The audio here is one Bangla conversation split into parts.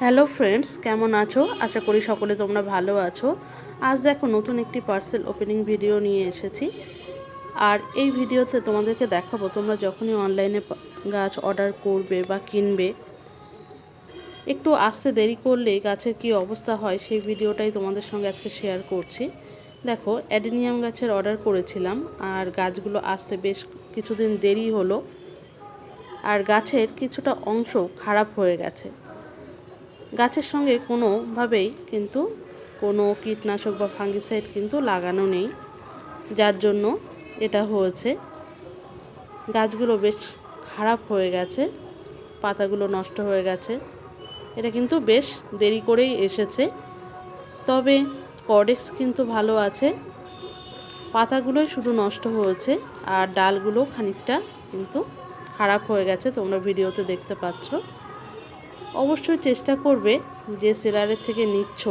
হ্যালো ফ্রেন্ডস কেমন আছো? আশা করি সকলে তোমরা ভালো আছো। আজ দেখো নতুন একটি পার্সেল ওপেনিং ভিডিও নিয়ে এসেছি। আর এই ভিডিওতে তোমাদেরকে দেখাবো, তোমরা যখনই অনলাইনে গাছ অর্ডার করবে বা কিনবে, একটু আসতে দেরি করলে গাছের কি অবস্থা হয় সেই ভিডিওটাই তোমাদের সঙ্গে আজকে শেয়ার করছি। দেখো, অ্যাডিনিয়াম গাছের অর্ডার করেছিলাম, আর গাছগুলো আসতে বেশ কিছুদিন দেরি হলো, আর গাছের কিছুটা অংশ খারাপ হয়ে গেছে। গাছের সঙ্গে কোনোভাবেই কিন্তু কোনো কীটনাশক বা ফাঙ্গিসাইড কিন্তু লাগানো নেই। যার জন্য এটা হয়েছে। গাছগুলো বেশ খারাপ হয়ে গেছে, পাতাগুলো নষ্ট হয়ে গেছে। এটা কিন্তু বেশ দেরি করেই এসেছে। তবে কডেক্স কিন্তু ভালো আছে। পাতাগুলোই শুধু নষ্ট হয়েছে আর ডালগুলো খানিকটা কিন্তু খারাপ হয়ে গেছে। তোমরা ভিডিওতে দেখতে পাচ্ছ। অবশ্যই চেষ্টা করবে যে সেলারের থেকে নিচ্ছ,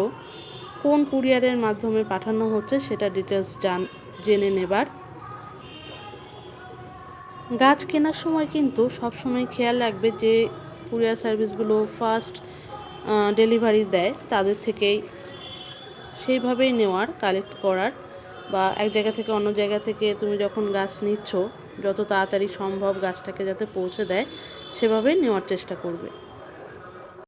কোন কুরিয়ারের মাধ্যমে পাঠানো হচ্ছে সেটা ডিটেলস জান, জেনে নেবার। গাছ কেনার সময় কিন্তু সবসময় খেয়াল রাখবে যে কুরিয়ার সার্ভিসগুলো ফার্স্ট ডেলিভারি দেয়, তাদের থেকেই সেইভাবেই নেওয়ার কালেক্ট করার বা এক জায়গা থেকে অন্য জায়গা থেকে তুমি যখন গাছ নিচ্ছ, যত তাড়াতাড়ি সম্ভব গাছটাকে যাতে পৌঁছে দেয়, সেভাবেই নেওয়ার চেষ্টা করবে।